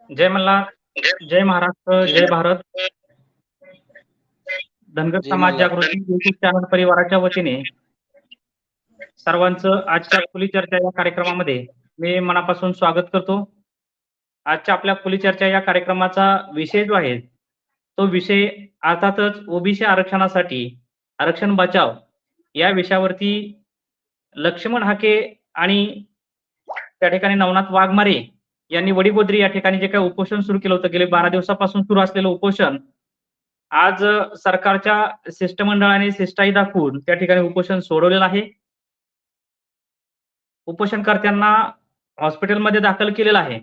जय मल्हार जय महाराष्ट्र जय भारत धनगर समाज. जागृती YouTube channel परिवाराच्या वतीने सर्वांचं आजच्या खुली चर्चा या कार्यक्रमामध्ये मी मनापासून स्वागत करतो आजच्या आपल्या खुली चर्चा या कार्यक्रमाचा विषय जो आहे तो विषय अर्थातच ओबीसी आरक्षणासाठी आरक्षण बचाव या विषयावरती लक्ष्मण हाके आणि त्या ठिकाणी नवनाथ वाघमारे यांनी वडीगोद्री या ठिकाणी जे काही उपोषण सुरू केलं होतं गेले बारा दिवसापासून सुरू असलेलं उपोषण आज सरकारच्या शिष्टमंडळाने शिष्टाई दाखवून त्या ठिकाणी उपोषण सोडवलेलं आहे. उपोषणकर्त्यांना हॉस्पिटलमध्ये दाखल केलेलं आहे.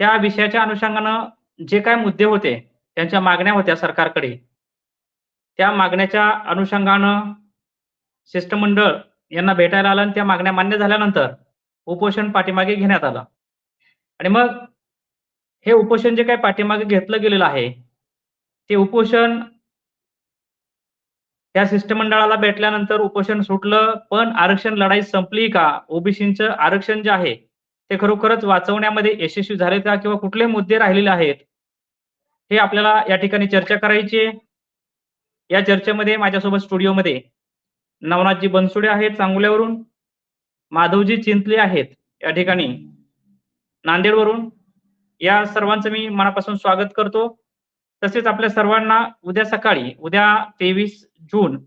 त्या विषयाच्या अनुषंगानं जे काय मुद्दे होते त्यांच्या मागण्या होत्या सरकारकडे. त्या मागण्याच्या अनुषंगानं शिष्टमंडळ यांना भेटायला आलं आणि त्या मागण्या मान्य झाल्यानंतर उपोषण पाठीमागे घेण्यात आलं. आणि मग हे उपोषण जे काही पाठीमागे घेतलं गेलेलं आहे ते उपोषण त्या शिष्टमंडळाला भेटल्यानंतर उपोषण सुटलं पण आरक्षण लढाई संपली का? ओबीसीचं आरक्षण जे आहे ते खरोखरच वाचवण्यामध्ये यशस्वी झाले का किंवा कुठले मुद्दे राहिलेले आहेत हे आपल्याला या ठिकाणी चर्चा करायची आहे. या चर्चेमध्ये माझ्यासोबत स्टुडिओमध्ये नवनाथजी बनसुडे आहेत सांगोल्यावरून माधवजी चिंतले आहेत. या ठिकाणी नांदेडवरून या सर्वांचं मी मनापासून स्वागत करतो. तसेच आपल्या सर्वांना उद्या सकाळी उद्या तेवीस जून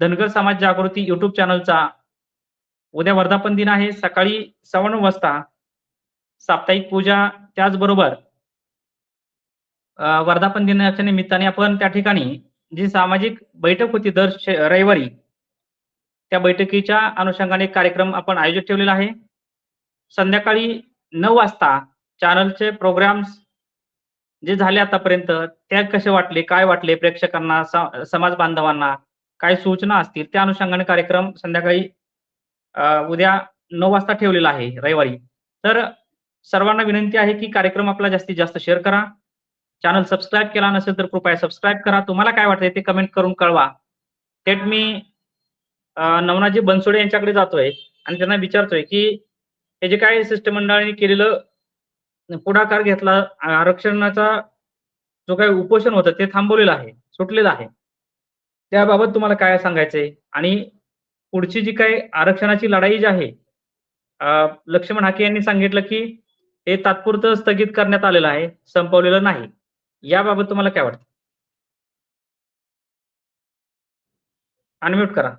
धनगर समाज जागृती युट्यूब चॅनलचा उद्या वर्धापन दिन आहे. सकाळी सव्वा नऊ वाजता साप्ताहिक पूजा त्याचबरोबर वर्धापन दिनाच्या निमित्ताने आपण त्या ठिकाणी जी सामाजिक बैठक होती दर रविवारी त्या बैठकीच्या अनुषंगाने कार्यक्रम आपण आयोजित ठेवलेला आहे. संध्याकाळी नऊ वाजता चॅनलचे प्रोग्राम्स जे झाले आतापर्यंत त्या कसे वाटले काय वाटले प्रेक्षकांना समाज बांधवांना काय सूचना असतील त्या अनुषंगाने कार्यक्रम संध्याकाळी उद्या नऊ वाजता ठेवलेला आहे रविवारी. तर सर्वांना विनंती आहे की कार्यक्रम आपला जास्तीत जास्त शेअर करा. चॅनल सबस्क्राईब केला नसेल तर कृपया सबस्क्राईब करा. तुम्हाला काय वाटतंय ते कमेंट करून कळवा. थेट मी नवनाजी नवनाथजी बनसोडे यांच्याकडे जातोय आणि त्यांना विचारतोय की हे जे काय शिष्टमंडळाने केलेलं पुढाकार घेतला आरक्षणाचा जो काही उपोषण होतं ते थांबवलेलं आहे सुटलेलं आहे. त्याबाबत तुम्हाला काय सांगायचंय? आणि पुढची जी काही आरक्षणाची लढाई जी आहे लक्ष्मण हाके यांनी सांगितलं की हे तात्पुरतं स्थगित करण्यात आलेलं आहे संपवलेलं नाही. याबाबत तुम्हाला काय वाटतं? अनम्यूट करा.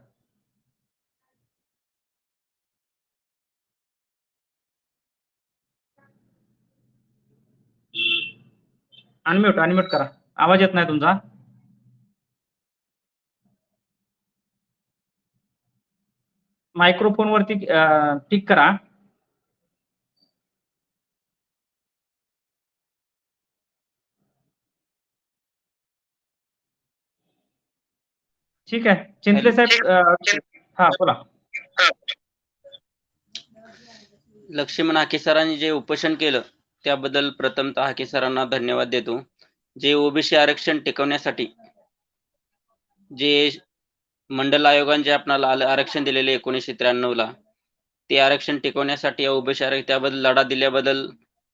अनम्यूट अनम्यूट करा. आवाज येत नाही तुमचा. मायक्रोफोन वरती टिक करा. ठीक आहे. चिंतले साहेब हा बोला. लक्ष्मण आके सरांनी जे उपोषण केलं त्याबद्दल प्रथमतः हाके सरांना धन्यवाद देतो. जे ओबीसी आरक्षण टिकवण्यासाठी जे मंडल आयोगाने जे आपणाला आरक्षण दिलेले एकोणीसशे त्र्याण्णव ला ते आरक्षण टिकवण्यासाठी ओबीसी आरक्षण त्याबद्दल लढा दिल्याबद्दल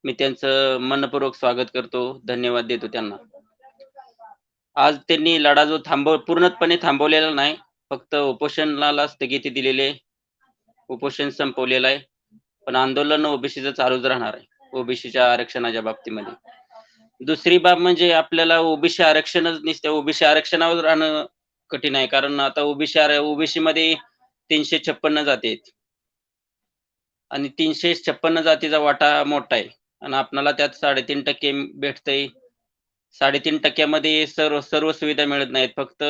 मी त्यांचं मनपूर्वक स्वागत करतो. धन्यवाद देतो त्यांना. आज त्यांनी लढा जो थांबव पूर्णपणे थांबवलेला नाही फक्त उपोषणाला स्थगिती दिलेले उपोषण संपवलेलं आहे. पण आंदोलन ओबीसीचं चालूच राहणार आहे. ओबीसीच्या आरक्षणाच्या बाबतीमध्ये. दुसरी बाब म्हणजे आपल्याला ओबीसी आरक्षणच नसते. ओबीसी आरक्षणावर राहणं कठीण आहे. कारण आता ओबीसी ओबीसी मध्ये तीनशे छप्पन्न जाती आहेत. आणि तीनशे छप्पन्न जातीचा वाटा मोठा आहे. आणि आपणाला त्यात साडेतीन टक्के भेटतंय. साडेतीन टक्क्यामध्ये सर्व सर्व सुविधा मिळत नाहीत. फक्त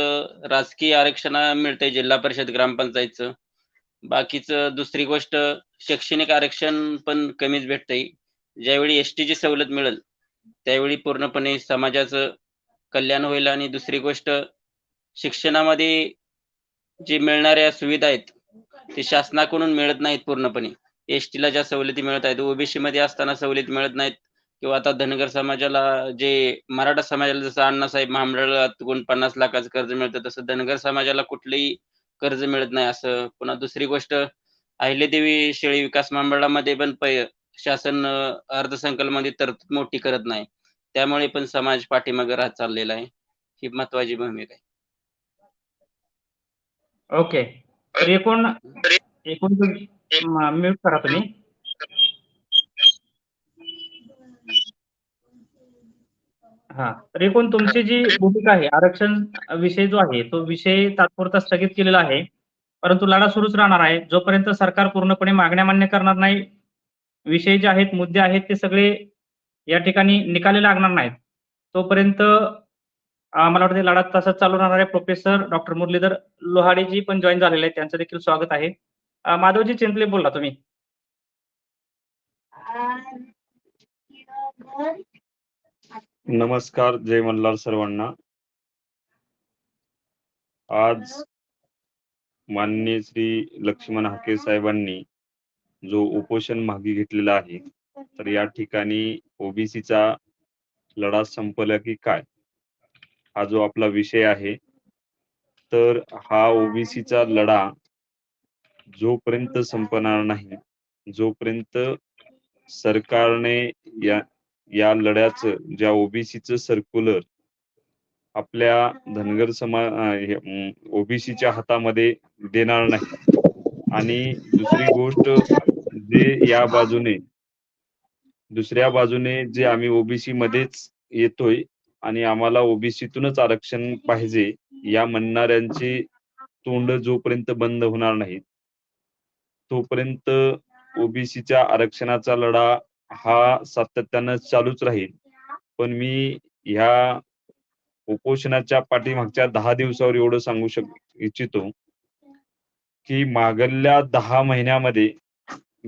राजकीय आरक्षण मिळतंय जिल्हा परिषद ग्रामपंचायतचं. बाकीचं दुसरी गोष्ट शैक्षणिक आरक्षण पण कमीच भेटतंय. ज्यावेळी एस ची सवलत मिळेल त्यावेळी पूर्णपणे समाजाचं कल्याण होईल आणि दुसरी गोष्ट शिक्षणामध्ये जे मिळणाऱ्या सुविधा आहेत ते शासनाकडून मिळत नाहीत पूर्णपणे. एस ज्या सवलती मिळत आहेत ओबीसी मध्ये असताना सवलती मिळत नाहीत किंवा आता धनगर समाजाला जे मराठा समाजाला जसं अण्णासाहेब महामंडळातून पन्नास लाखाचं कर्ज मिळतं तसं धनगर समाजाला कुठलंही कर्ज मिळत नाही असं पुन्हा दुसरी गोष्ट अहिल्यादेवी शेळी विकास महामंडळामध्ये पण शासन अर्थसंकल्पामध्ये तरतूद मोठी करत नाही. त्यामुळे पण समाज पाठीमागे राहत चाललेला आहे. ही महत्वाची भूमिका आहे. ओके. तर एकूण एकूण म्यूट करा तुम्ही. हा. तर एकूण तुमची जी भूमिका आहे आरक्षण विषय जो आहे तो विषय तात्पुरता स्थगित केलेला आहे. परंतु लढा सुरूच राहणार आहे. जोपर्यंत सरकार पूर्णपणे मागण्या मान्य करणार नाही विषय जे आहेत मुद्दे आहेत ते सगळे या ठिकाणी निकाली लागणार नाहीत. तोपर्यंत मला वाटतं लढा तसाच चालू राहणारे प्रोफेसर डॉक्टर मुरलीधर लोहाडेजी पण जॉईन झालेले आहेत. त्यांचं देखील स्वागत आहे. माधवजी चिंतले बोला तुम्ही. नमस्कार जय मल्हार सर्वांना. आज माननीय श्री लक्ष्मण हाके साहेबांनी जो उपोषण मागे घेतलेला आहे तर या ठिकाणी ओबीसीचा लढा संपला की काय? हा जो आपला विषय आहे तर हा ओबीसीचा लढा जोपर्यंत संपणार नाही जोपर्यंत सरकारने या या लढ्याचं ज्या ओबीसीचं सर्क्युलर आपल्या धनगर समा ओबीसीच्या हातामध्ये देणार नाही. आणि दुसरी गोष्ट जे या बाजूने दुसऱ्या बाजूने जे आम्ही ओबीसी मध्येच येतोय आणि आम्हाला ओबीसीतूनच आरक्षण पाहिजे या म्हणणाऱ्यांची तोंड जोपर्यंत बंद होणार नाहीत तोपर्यंत ओबीसीच्या आरक्षणाचा लढा हा सातत्यानं चालूच राहील. पण मी ह्या उपोषणाच्या पाठीमागच्या दहा दिवसावर एवढं सांगू शक इच्छितो की मागल्या दहा महिन्यामध्ये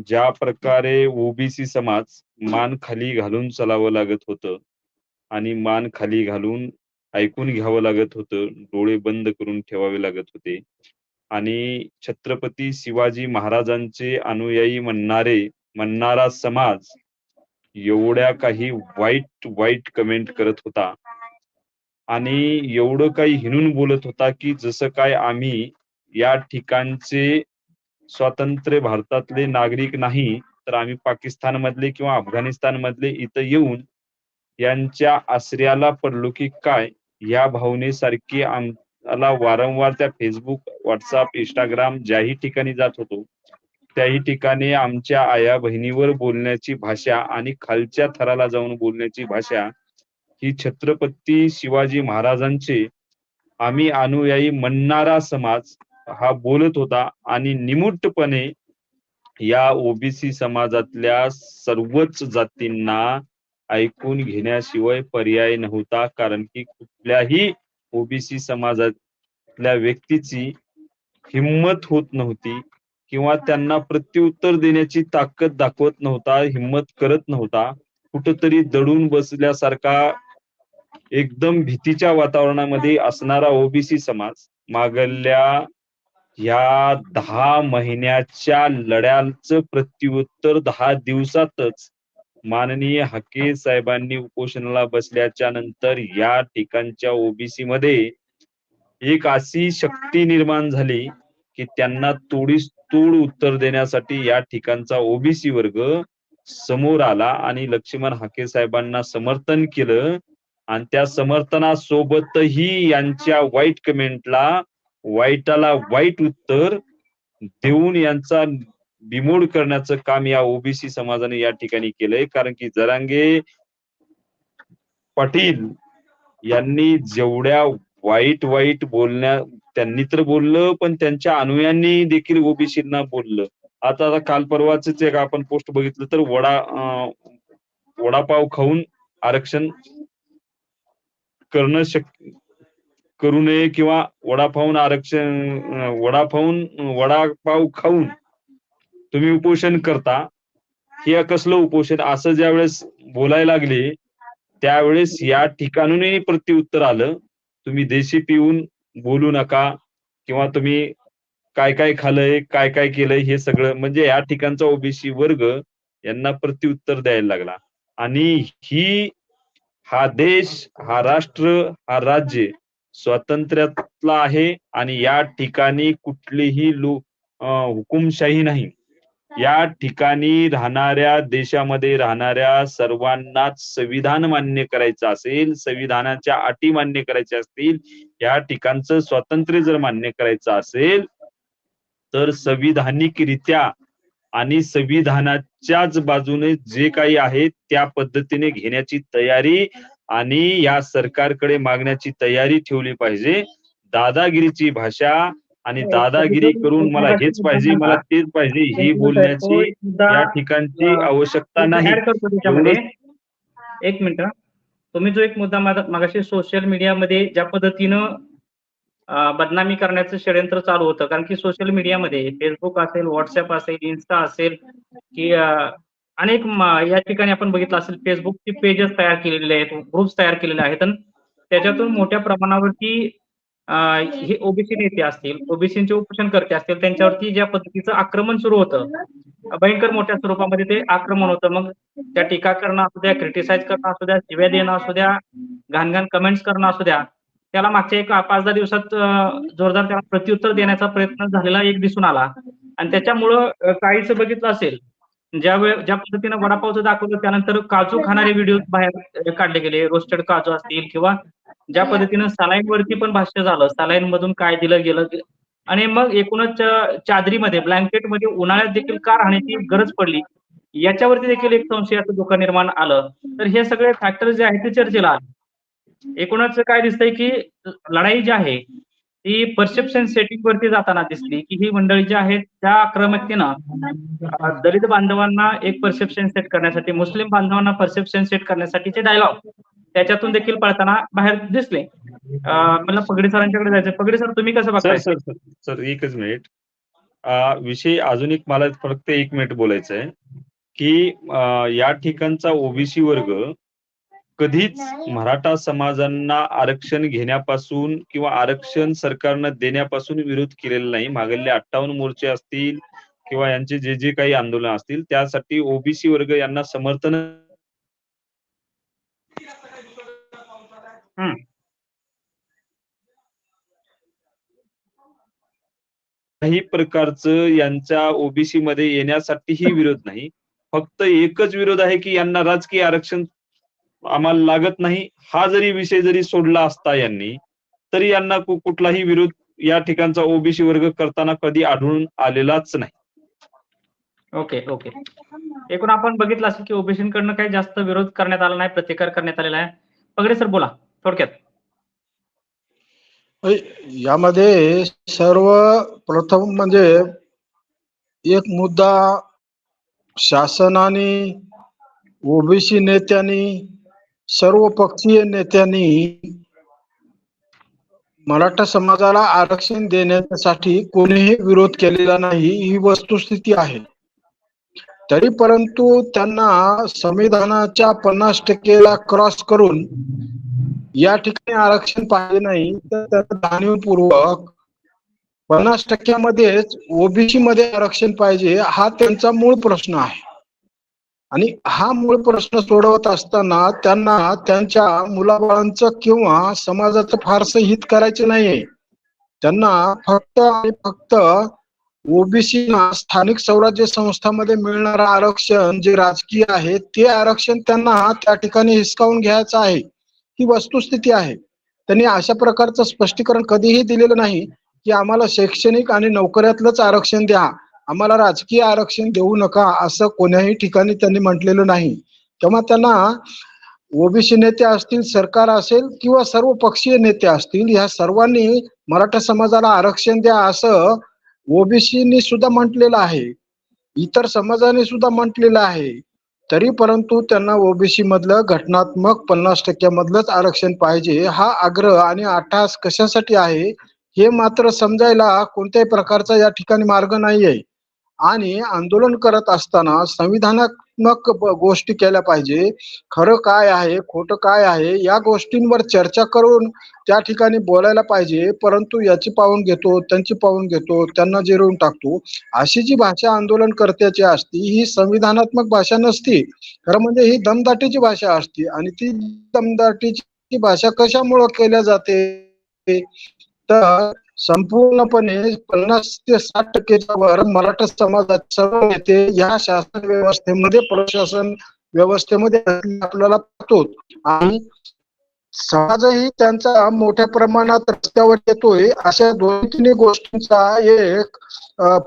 ज्या प्रकारे ओबीसी समाज मान खाली घालून चालावं लागत होतं आणि मान खाली घालून ऐकून घ्यावं लागत होतं डोळे बंद करून ठेवावे लागत होते. आणि छत्रपती शिवाजी महाराजांचे अनुयायी म्हणणारे म्हणणारा समाज एवढ्या काही वाईट वाईट कमेंट करत होता. आणि एवढं काही हिणून बोलत होता की जसं काय आम्ही या ठिकाणचे स्वातंत्र्य भारतातले नागरिक नाही तर आम्ही पाकिस्तान मधले किंवा अफगाणिस्तान मधले इथं येऊन यांच्या आश्रयाला पडलो की काय या भावनेसारखी आम्हाला वारंवार त्या फेसबुक व्हॉट्सअप इंस्टाग्राम ज्याही ठिकाणी जात होतो त्याही ठिकाणी आमच्या आया बहिणीवर बोलण्याची भाषा आणि खालच्या थराला जाऊन बोलण्याची भाषा ही छत्रपती शिवाजी महाराजांचे आम्ही अनुयायी म्हणणारा समाज हा बोलत होता आणि निमुटपणे या ओबीसी समाजातल्या सर्वच जातींना ऐकून घेण्याशिवाय पर्याय नव्हता. कारण की कुठल्याही ओबीसी समाजातल्या व्यक्तीची हिंमत होत नव्हती किंवा त्यांना प्रत्युत्तर देण्याची ताकद दाखवत नव्हता हिंमत करत नव्हता. कुठंतरी दडून बसल्यासारखा एकदम भीतीच्या वातावरणामध्ये असणारा ओबीसी समाज मागल्या या दहा महिन्याच्या लढ्याचं प्रत्युत्तर दहा दिवसातच माननीय हके साहेबांनी उपोषणाला बसल्याच्या नंतर या ठिकाणच्या ओबीसी मध्ये एक अशी शक्ती निर्माण झाली की त्यांना तोडीस तोड उत्तर देण्यासाठी या ठिकाणचा ओबीसी वर्ग समोर आला आणि लक्ष्मण हाके साहेबांना समर्थन केलं. आणि त्या समर्थनासोबतही यांच्या वाईट कमेंटला वाईटाला वाईट उत्तर देऊन यांचा बिमोड करण्याचं काम या ओबीसी समाजाने या ठिकाणी केलंय. कारण की जरांगे पाटील यांनी जेवढ्या वाईट वाईट बोलण्या त्यांनी तर बोललं पण त्यांच्या अनुयांनी देखील ओबीसींना बोललं. आता आता काल परवाच एक आपण पोस्ट बघितलं तर वडा वडापाव खाऊन आरक्षण करणं शक्य करू नये किंवा वडापावून आरक्षण वडापावून वडापाव खाऊन तुम्ही उपोषण करता हे कसलं उपोषण? असं ज्यावेळेस बोलायला लागले त्यावेळेस या ठिकाणूनही प्रत्युत्तर आलं तुम्ही देशी पिऊन बोलू नका किंवा तुम्ही काय काय खाल्लंय काय काय केलंय हे सगळं म्हणजे या ठिकाणचा ओबीसी वर्ग यांना प्रत्युत्तर द्यायला लागला. आणि ही हा देश हा राष्ट्र हा राज्य स्वातंत्र्यातला आहे आणि या ठिकाणी कुठलीही लो हुकुमशाही नाही. या ठिकाणी राहणाऱ्या देशामध्ये राहणाऱ्या सर्वांनाच संविधान मान्य करायचं असेल संविधानाच्या अटी मान्य करायच्या असतील या ठिकाणचं स्वातंत्र्य जर मान्य करायचं असेल तर संविधानिकरित्या आणि संविधानाच्याच बाजूने जे काही आहे त्या पद्धतीने घेण्याची तयारी आणि या सरकारकडे मागण्याची तयारी ठेवली पाहिजे. दादागिरीची भाषा आणि दादागिरी करून मला हेच पाहिजे मला तेच पाहिजे ही बोलण्याची या ठिकाणची आवश्यकता नाही. एक मिनिट. तुम्ही जो एक मुद्दा माग- मागाशी सोशल मीडियामध्ये ज्या पद्धतीनं बदनामी करण्याचं षडयंत्र चालू होतं कारण की सोशल मीडियामध्ये फेसबुक असेल व्हॉट्सअप असेल इन्स्टा असेल की अनेक या ठिकाणी आपण बघितलं असेल फेसबुकचे पेजेस तयार केलेले आहेत ग्रुप्स तयार केलेले आहेत. आणि त्याच्यातून मोठ्या प्रमाणावरती हे ओबीसी नेते असतील ओबीसीचे उपोषण करते असतील त्यांच्यावरती ज्या पद्धतीचं आक्रमण सुरू होतं भयंकर मोठ्या स्वरूपामध्ये ते आक्रमण होतं. मग त्या टीका करणं असू द्या क्रिटिसाइज करणं असू द्या शिव्या देणं असू द्या घाण घाण कमेंट्स करणं असू द्या त्याला मागच्या एक पाच दहा दिवसात जोरदार त्याला प्रत्युत्तर देण्याचा प्रयत्न झालेला एक दिसून आला. आणि त्याच्यामुळं काहीच बघितलं असेल ज्या वेळ ज्या पद्धतीनं वडापावचं दाखवलं त्यानंतर काजू खाणारे व्हिडिओ बाहेर काढले गेले. रोस्टेड काजू असतील किंवा ज्या पद्धतीनं सलाईन वरती पण भाष्य झालं. सलाईन मधून काय दिलं गेलं आणि मग एकूणच चादरीमध्ये ब्लँकेटमध्ये उन्हाळ्यात देखील का राहण्याची गरज पडली. याच्यावरती देखील एक संशयाचं धोका निर्माण आलं. तर हे सगळे फॅक्टर जे आहेत ते चर्चेला आले. एकूणच काय दिसतंय की लढाई जी आहे ती परसेप्शन सेटिंग वरती जाताना दिसली की ही मंडळी जी आहेत त्या आक्रमकतेनं दलित बांधवांना एक परसेप्शन सेट करण्यासाठी मुस्लिम बांधवांना परसेप्शन सेट करण्यासाठीचे डायलॉग त्याच्यातून देखील पळताना बाहेर दिसले. मला पगडी सरांच्याकडे जायचं पगडी सर तुम्ही कसं सर बघताय? सर सर सर एकच मिनिट विषय अजून एक मला फक्त एक मिनिट बोलायचं आहे की या ठिकाणचा ओबीसी वर्ग कधीच मराठा समाजांना आरक्षण घेण्यापासून किंवा आरक्षण सरकारनं देण्यापासून विरोध केलेला नाही. मागले अठ्ठावन्न मोर्चे असतील किंवा यांचे जे जे काही आंदोलन असतील त्यासाठी ओबीसी वर्ग यांना समर्थन हम्म. काही प्रकारचं यांच्या ओबीसी मध्ये येण्यासाठीही विरोध नाही. फक्त एकच विरोध आहे की यांना राजकीय आरक्षण आम्हाला लागत नाही. हा जरी विषय जरी सोडला असता यांनी तरी यांना कु- कुठलाही विरोध या ठिकाणचा ओबीसी वर्ग करताना कधी आढळून आलेलाच नाही. Okay okay. एकूण आपण बघितलं असेल की ओबीसीकडनं काही जास्त विरोध करण्यात आला नाही प्रतिकार करण्यात आलेला आहे. पगडे सर बोला. थोडक्यात. यामध्ये सर्व प्रथम म्हणजे एक मुद्दा शासनाने ओबीसी नेत्यांनी सर्व पक्षीय नेत्यांनी मराठा समाजाला आरक्षण देण्यासाठी कोणीही विरोध केलेला नाही ही वस्तुस्थिती आहे. तरी परंतु त्यांना संविधानाच्या पन्नास टक्केला क्रॉस करून या ठिकाणी आरक्षण पाहिजे नाही तर जाणीवपूर्वक पन्नास टक्क्यामध्येच ओबीसी मध्ये आरक्षण पाहिजे हा त्यांचा मूळ प्रश्न आहे. आणि हा मूळ प्रश्न सोडवत असताना त्यांना त्यांच्या मुलाबाळांचं किंवा समाजाचं फारसं हित करायचं नाहीये. त्यांना फक्त आणि फक्त ओबीसी स्थानिक स्वराज्य संस्थांमध्ये मिळणारं आरक्षण जे राजकीय आहे ते आरक्षण त्यांना त्या ठिकाणी हिसकावून घ्यायचं आहे ही वस्तुस्थिती आहे. त्यांनी अशा प्रकारचं स्पष्टीकरण कधीही दिलेलं नाही की आम्हाला शैक्षणिक आणि नोकऱ्यातलंच आरक्षण द्या. आम्हाला राजकीय आरक्षण देऊ नका असं कोण्याही ठिकाणी त्यांनी म्हटलेलं नाही. तेव्हा त्यांना ओबीसी नेते असतील सरकार असेल किंवा सर्व पक्षीय नेते असतील ह्या सर्वांनी मराठा समाजाला आरक्षण द्या असं ओबीसीनी सुद्धा म्हटलेलं आहे. इतर समाजाने सुद्धा म्हटलेलं आहे. तरी परंतु त्यांना ओबीसी मधलं घटनात्मक पन्नास टक्क्यामधलंच आरक्षण पाहिजे हा आग्रह आणि आठास कशासाठी आहे हे मात्र समजायला कोणत्याही प्रकारचा या ठिकाणी मार्ग नाही आहे आणि आंदोलन करत असताना संविधानात्मक गोष्टी केल्या पाहिजे. खरं काय आहे खोटं काय आहे या गोष्टींवर चर्चा करून त्या ठिकाणी बोलायला पाहिजे. परंतु याची पाहून घेतो त्यांची पाहून घेतो त्यांना जिरवून टाकतो. अशी जी भाषा आंदोलन कर्त्याची असती ही संविधानात्मक भाषा नसती. खरं म्हणजे ही दमदाटीची भाषा असते आणि ती दमदाटीची भाषा कशामुळं केल्या जाते? तर संपूर्णपणे पन्नास ते साठ टक्केच्या वर मराठा समाजात सर्व नेते या शासन व्यवस्थेमध्ये प्रशासन व्यवस्थेमध्ये आपल्याला पाहतो. आणि समाजही त्यांचा मोठ्या प्रमाणात रस्त्यावर येतोय अशा दोन तीन गोष्टींचा एक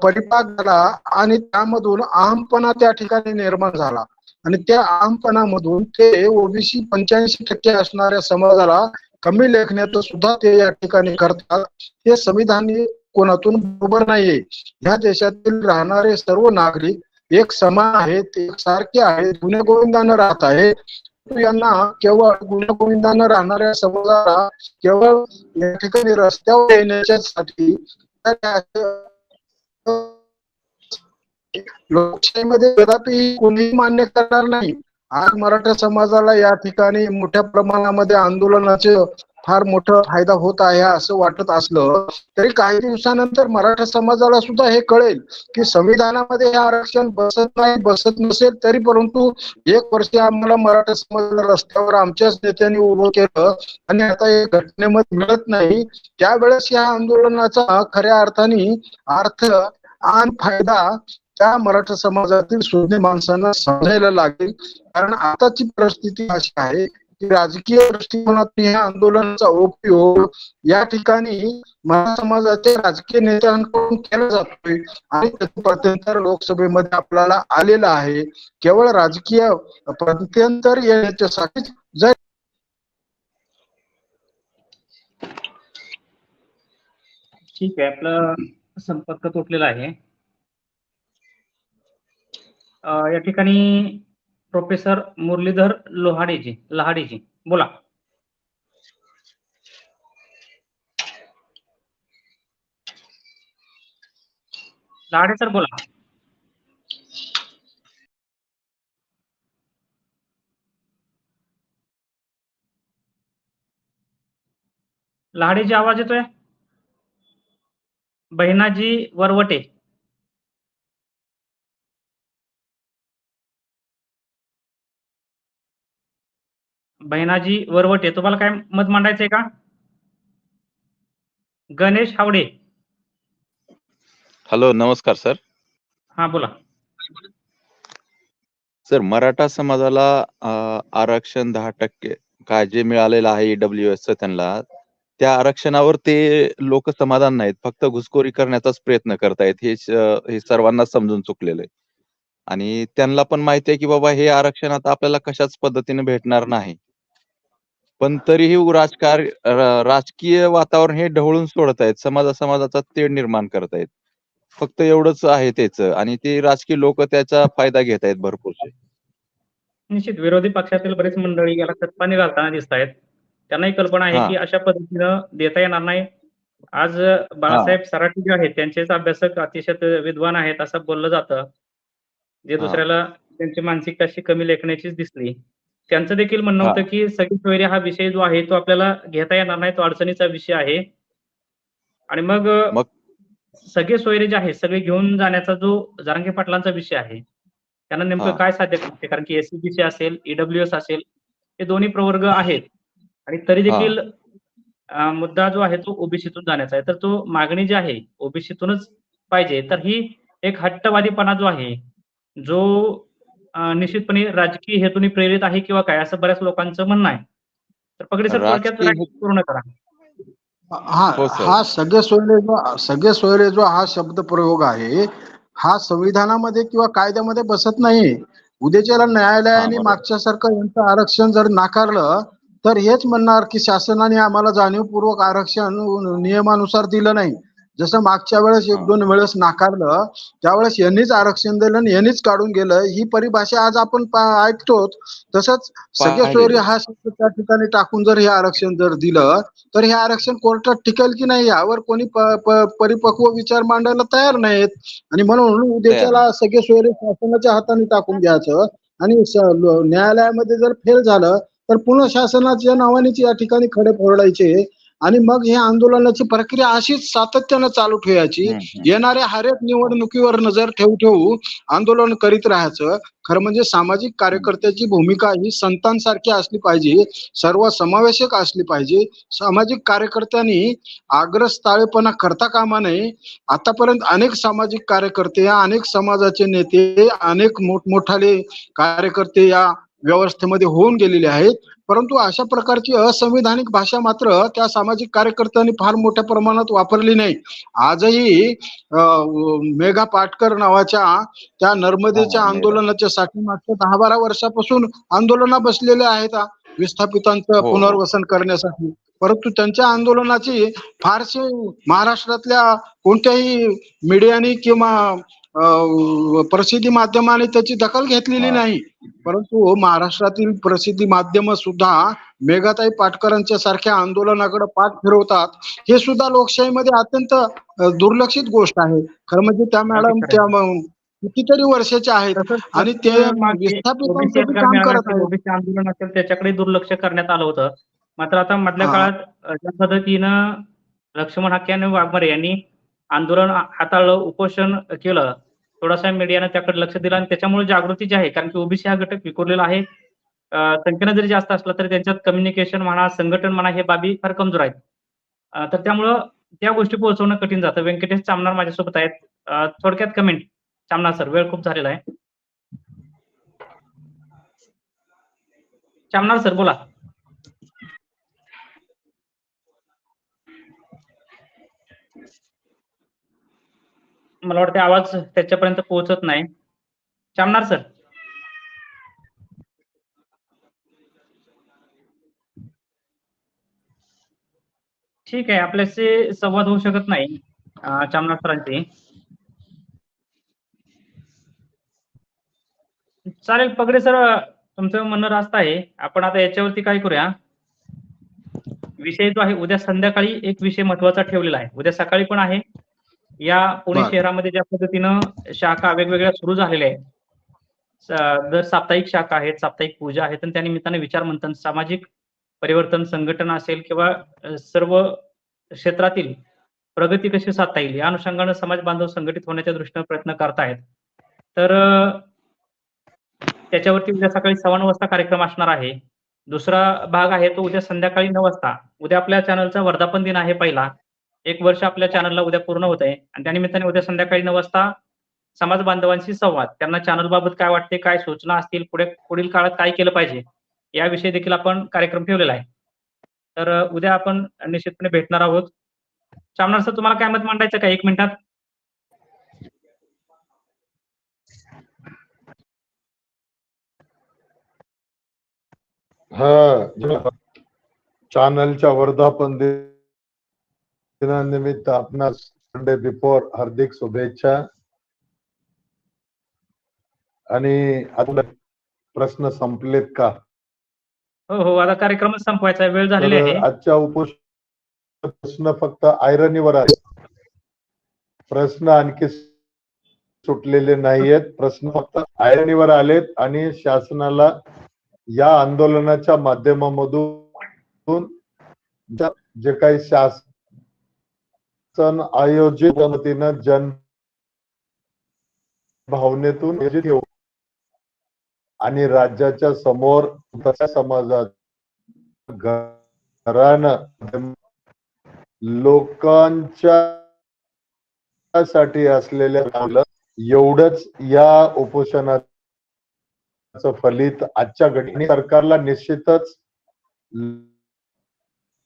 परिपाक झाला आणि त्यामधून अहमपणा त्या ठिकाणी निर्माण झाला. आणि त्या अहमपणामधून ते ओबीसी पंच्याऐंशी टक्के असणाऱ्या समाजाला कमी लेखण्याचं सुद्धा ते या ठिकाणी करतात. हे संविधान कोणातून बरोबर नाहीये. ह्या देशातील राहणारे सर्व नागरिक एक समान आहेत एक सारखे आहेत गुन्हेगोविंदानं राहत आहेत. यांना केवळ गुन्हे राहणाऱ्या समाजाला केवळ या ठिकाणी रस्त्यावर येण्याच्यासाठी लोकशाहीमध्ये कदापि कोणीही मान्य करणार नाही. आज मराठा समाजाला या ठिकाणी मोठ्या प्रमाणामध्ये आंदोलनाचे फार मोठा फायदा होत आहे असं वाटत असलं तरी काही दिवसानंतर मराठा समाजाला सुद्धा हे कळेल की संविधानामध्ये हे आरक्षण बसत नाही बसत नसेल तरी परंतु एक वर्ष आम्हाला मराठा समाजाला रस्त्यावर आमच्याच नेत्यांनी उभं केलं आणि आता हे घटनेमध्ये मिळत नाही. त्यावेळेस या आंदोलनाचा खऱ्या अर्थाने अर्थ आणि फायदा त्या मराठा समाजातील शोधणे माणसांना समजायला लागेल. कारण आताची परिस्थिती अशी आहे की राजकीय दृष्टिकोनातून या आंदोलनाचा उपयोग या ठिकाणी मराठा समाजाच्या राजकीय नेत्यांकडून केला जातोय. आणि त्याचं प्रत्यंतर लोकसभेमध्ये आपल्याला आलेलं आहे. केवळ राजकीय प्रत्यंतर येण्याच्यासाठी जर ठीक आहे. आपला संपर्क तुटलेला आहे. या ठिकाणी प्रोफेसर मुरलीधर लोहाडेजी लहाडेजी बोला. लहाडे सर बोला. लहाडेजी आवाज येतोय? बहिणाजी वरवटे. बहिणाजी वरवटे तुम्हाला काय मत मांडायचंय का? गणेश हावडे. हॅलो नमस्कार सर. हा बोला. सर मराठा समाजाला आरक्षण दहा टक्के काय जे मिळालेलं आहे ईडब्ल्यू एस त्यांना. त्या आरक्षणावर ते लोक समाधान नाहीत फक्त घुसखोरी करण्याचाच प्रयत्न करतायत हे हे सर्वांना समजून चुकलेलं आहे आणि त्यांना पण माहिती आहे की बाबा हे आरक्षण आता आपल्याला कशाच पद्धतीने भेटणार नाही. पण तरीही राजकार राजकीय वातावरण हे ढवळून सोडत आहेत समाजा समाजाचा तेढ निर्माण करत आहेत फक्त एवढंच आहे त्याचं आणि ते राजकीय लोक त्याचा फायदा घेत आहेत भरपूरसे निश्चित विरोधी पक्षातील बरेच मंडळी याला खतपाणी घालताना दिसत आहेत त्यांनाही कल्पना आहे. की अशा पद्धतीनं देता येणार नाही. आज बाळासाहेब सराठी जे आहेत त्यांचेच अभ्यासक अतिशय विद्वान आहेत असं बोललं जातं. जे. दुसऱ्याला त्यांची मानसिकता कमी लेखण्याचीच दिसली. त्यांचं देखील म्हणणं. होतं की सगळी सोयरे हा विषय जो आहे तो आपल्याला घेता येणार नाही तो अडचणीचा विषय आहे आणि मग? सगळे सोयरे जे आहेत सगळे घेऊन जाण्याचा जो जरांगे पाटलांचा विषय आहे त्यांना नेमकं. काय साध्य करते कारण की एससीबीसी असेल ईडब्ल्यूएस असेल हे दोन्ही प्रवर्ग आहेत आणि तरी देखील मुद्दा जो आहे तो ओबीसीतून जाण्याचा आहे तर तो मागणी जी आहे ओबीसीतूनच पाहिजे तर ही एक हट्टवादीपणा जो आहे जो निश्चितपणे राजकीय हेतूने प्रेरित आहे किंवा काय असं बऱ्याच लोकांचं म्हणणं आहे तर पगडे सर थोडक्यात पूर्ण करा हा हो. हा सगळे सोयरे जो सगळे सोयरे जो हा शब्द प्रयोग आहे हा संविधानामध्ये किंवा कायद्यामध्ये बसत नाही उद्याच्याला न्यायालयाने. मागच्या सारखं यांचं आरक्षण जर नाकारलं तर हेच म्हणणार की शासनाने आम्हाला जाणीवपूर्वक आरक्षण नियमानुसार दिलं नाही जसं मागच्या वेळेस एक. दोन वेळेस नाकारलं त्यावेळेस यांनीच आरक्षण दिलं आणि यांनीच काढून गेलं. ही परिभाषा आज आपण ऐकतोच. तसंच सगळे पाहिलेली. सोयरे हा शब्द त्या ठिकाणी टाकून जर हे आरक्षण जर दिलं तर हे आरक्षण कोर्टात टिकेल की नाही यावर कोणी परिपक्व विचार मांडायला तयार नाहीत. आणि म्हणून उद्याच्याला सगळे सोयरे शासनाच्या हाताने टाकून घ्यायचं. आणि न्यायालयामध्ये जर फेल झालं तर पुन्हा शासनाच्या नावानेच या ठिकाणी खडे फोडायचे. आणि मग हे आंदोलनाची प्रक्रिया अशीच सातत्यानं चालू ठेवायची. येणाऱ्या हर एक निवडणुकीवर नजर ठेवू ठेवू आंदोलन करीत राहायचं. खरं म्हणजे सामाजिक कार्यकर्त्याची भूमिका ही संतांसारखी असली पाहिजे सर्व समावेशक असली पाहिजे. सामाजिक कार्यकर्त्यांनी आग्रस्थाळेपणा करता कामा नये. आतापर्यंत अनेक सामाजिक कार्यकर्ते अनेक समाजाचे नेते अनेक मोठमोठाले कार्यकर्ते या व्यवस्थेमध्ये होऊन गेलेले आहेत परंतु अशा प्रकारची असंविधानिक भाषा मात्र त्या सामाजिक कार्यकर्त्यांनी फार मोठ्या प्रमाणात वापरली नाही आजही मेघा पाटकर नावाच्या त्या नर्मदेच्या. आंदोलनाच्या साठी मागच्या दहा बारा वर्षापासून आंदोलना बसलेले आहेत विस्थापितांचं हो. पुनर्वसन करण्यासाठी परंतु त्यांच्या आंदोलनाची फारसे महाराष्ट्रातल्या कोणत्याही मीडियाने किंवा प्रसिद्धी माध्यमाने त्याची दखल घेतलेली. नाही परंतु महाराष्ट्रातील प्रसिद्धी माध्यम सुद्धा मेघाताई पाटकरांच्या सारख्या आंदोलनाकडे पाठ फिरवतात हे सुद्धा लोकशाहीमध्ये अत्यंत दुर्लक्षित गोष्ट आहे खरं म्हणजे त्या मॅडम. त्या कितीतरी वर्षाच्या आहेत आणि ते काम करत आंदोलन असेल त्याच्याकडे दुर्लक्ष करण्यात आलं होतं मात्र आता मधल्या. काळात ज्या पद्धतीनं लक्ष्मण हाके आणि वाघमारे यांनी आंदोलन हाताळलं उपोषण केलं. थोडासा मीडियानं त्याकडे लक्ष दिलं आणि त्याच्यामुळे जागृती जी आहे कारण की ओबीसी हा घटक विखुरलेला आहे संख्येनं जरी जास्त असलं तरी त्यांच्यात कम्युनिकेशन म्हणा संघटन म्हणा हे बाबी फार कमजोर आहेत. तर त्यामुळं त्या गोष्टी पोहोचवणं कठीण जातं. व्यंकटेश चामनार माझ्यासोबत आहेत. थोडक्यात कमेंट चामणार सर वेळ खूप झालेला आहे. चामणार सर बोला. मला वाटतं आवाज त्याच्यापर्यंत पोहोचत नाही. चामणार सर? ठीक आहे आपल्याशी संवाद होऊ शकत नाही चामणार सरांची चालेल पगडे सर तुमचं म्हणणं रास्त आहे. आपण आता याच्यावरती काय करूया? विषय जो आहे उद्या संध्याकाळी एक विषय महत्त्वाचा ठेवलेला आहे. उद्या सकाळी पण आहे या पुणे. शहरामध्ये ज्या पद्धतीनं शाखा वेगवेगळ्या सुरू झालेल्या आहेत दर साप्ताहिक शाखा आहेत साप्ताहिक पूजा आहेत आणि त्या निमित्ताने विचार मंथन सामाजिक परिवर्तन संघटन असेल किंवा सर्व क्षेत्रातील प्रगती कशी साधता येईल या अनुषंगानं समाज बांधव संघटित होण्याच्या दृष्टीनं प्रयत्न करतायत. तर त्याच्यावरती उद्या सकाळी सव्वा नऊ वाजता कार्यक्रम असणार आहे. दुसरा भाग आहे तो उद्या संध्याकाळी नऊ वाजता. उद्या आपल्या चॅनलचा वर्धापन दिन आहे पहिला. एक वर्ष आपल्या चॅनलला उद्या पूर्ण होत आहे. आणि त्यानिमित्ताने उद्या संध्याकाळी नऊ वाजता समाज बांधवांशी संवाद. त्यांना चॅनल बाबत काय वाटते काय सूचना असतील पुढे पुढील काळात काय केलं पाहिजे याविषयी देखील आपण कार्यक्रम ठेवलेला आहे. तर उद्या आपण निश्चितपणे भेटणार आहोत. चामनार सर तुम्हाला काय मत मांडायचं का? एक मिनिटात. हा चॅनलच्या वर्धापन दिनानिमित्त आपणास संडे बिफोर हार्दिक शुभेच्छा आणि प्रश्न संपलेत का हो हो आता कार्यक्रमच संपवायचा आहे, वेळ झालेली तर आहे आजच्या उपोषण प्रश्न फक्त आयरनीवर आहे प्रश्न आणखी सुटलेले नाहीयेत प्रश्न फक्त आयरनीवर आलेत आणि शासनाला या आंदोलनाच्या माध्यमामधून जे काही शासन आयोजित पद्धतीनं जन भावनेतून आणि राज्याच्या समोर समाजात घरानं लोकांच्या साठी असलेल्या एवढंच या उपोषणाचं फलित आजच्या घटने सरकारला निश्चितच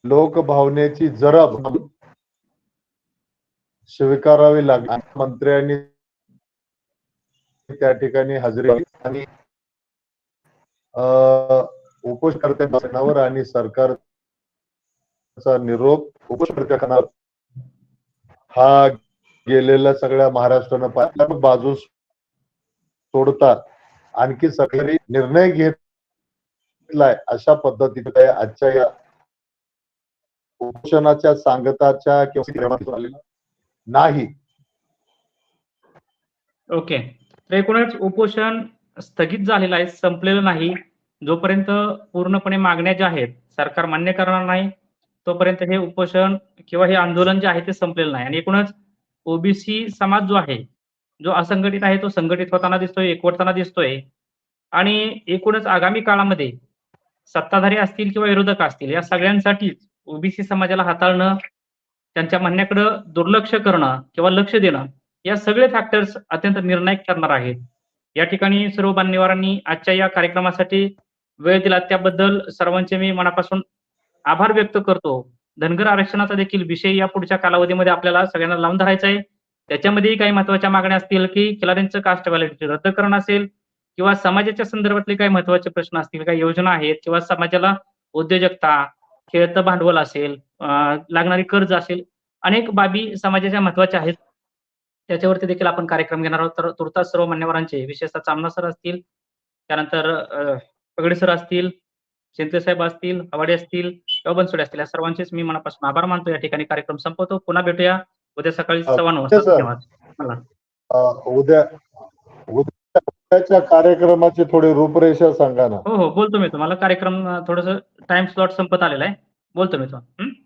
लोकभावनेची जरब स्वीकारावी लागली. मंत्र्यांनी त्या ठिकाणी हजेरी आणि अं, आणि सरकारचा निरोप उपोषणकर्त्या हा गेलेल्या सगळ्या महाराष्ट्रानं पाहिला. बाजूस सोडतात. आणखी सगळे निर्णय घेतलाय अशा पद्धतीने आजच्या या उपोषणाच्या सांगताच्या किंवा नाही. ओके. तर एकूणच उपोषण स्थगित झालेलं आहे संपलेलं नाही जोपर्यंत पूर्णपणे मागण्या ज्या आहेत सरकार मान्य करणार नाही तोपर्यंत हे उपोषण किंवा हे आंदोलन जे आहे ते संपलेलं नाही. आणि एकूणच ओबीसी समाज जो आहे जो असंघटित आहे तो संघटित होताना दिसतोय एकवटताना दिसतोय. आणि एकूणच आगामी काळामध्ये सत्ताधारी असतील किंवा विरोधक असतील या सगळ्यांसाठीच ओबीसी समाजाला हाताळणं त्यांच्या म्हणण्याकडं दुर्लक्ष करणं किंवा लक्ष देणं या सगळे फॅक्टर्स अत्यंत निर्णायक ठरणार आहेत. या ठिकाणी सर्व मान्यवरांनी आजच्या या कार्यक्रमासाठी वेळ दिला. त्याबद्दल सर्वांचे मी मनापासून आभार व्यक्त करतो. धनगर आरक्षणाचा देखील विषय या पुढच्या कालावधीमध्ये आपल्याला सगळ्यांना लावून धरायचा आहे. त्याच्यामध्येही काही महत्त्वाच्या मागण्या असतील की खिलाऱ्यांचं कास्ट व्हॅलिडिटी रद्द करणं असेल किंवा समाजाच्या संदर्भातले काही महत्त्वाचे प्रश्न असतील काही योजना आहेत किंवा समाजाला उद्योजकता खेळतं भांडवल असेल लागणारी कर्ज असेल अनेक बाबी समाजाच्या महत्त्वाच्या आहेत. त्याच्यावरती देखील आपण कार्यक्रम घेणार आहोत. तर तुर्तास सर्व मान्यवरांचे विशेषतः चामना सर असतील त्यानंतर पगडे सर असतील शिंदे साहेब असतील हवाडे असतील किंवा बनसोडे असतील या सर्वांचेच मी मनापासून आभार मानतो. या ठिकाणी कार्यक्रम संपवतो. पुन्हा भेटूया. उद्या सकाळी सव्वा नऊ. धन्यवाद. उद्या उद्या- उद्याच्या कार्यक्रमाची थोडी रूपरेषा सांगा ना. हो हो. बोलतो मी तुम्हाला. कार्यक्रम थोडस टाइम स्लॉट संपत आलेला आहे. बोलतो मी तुम्हाला हं?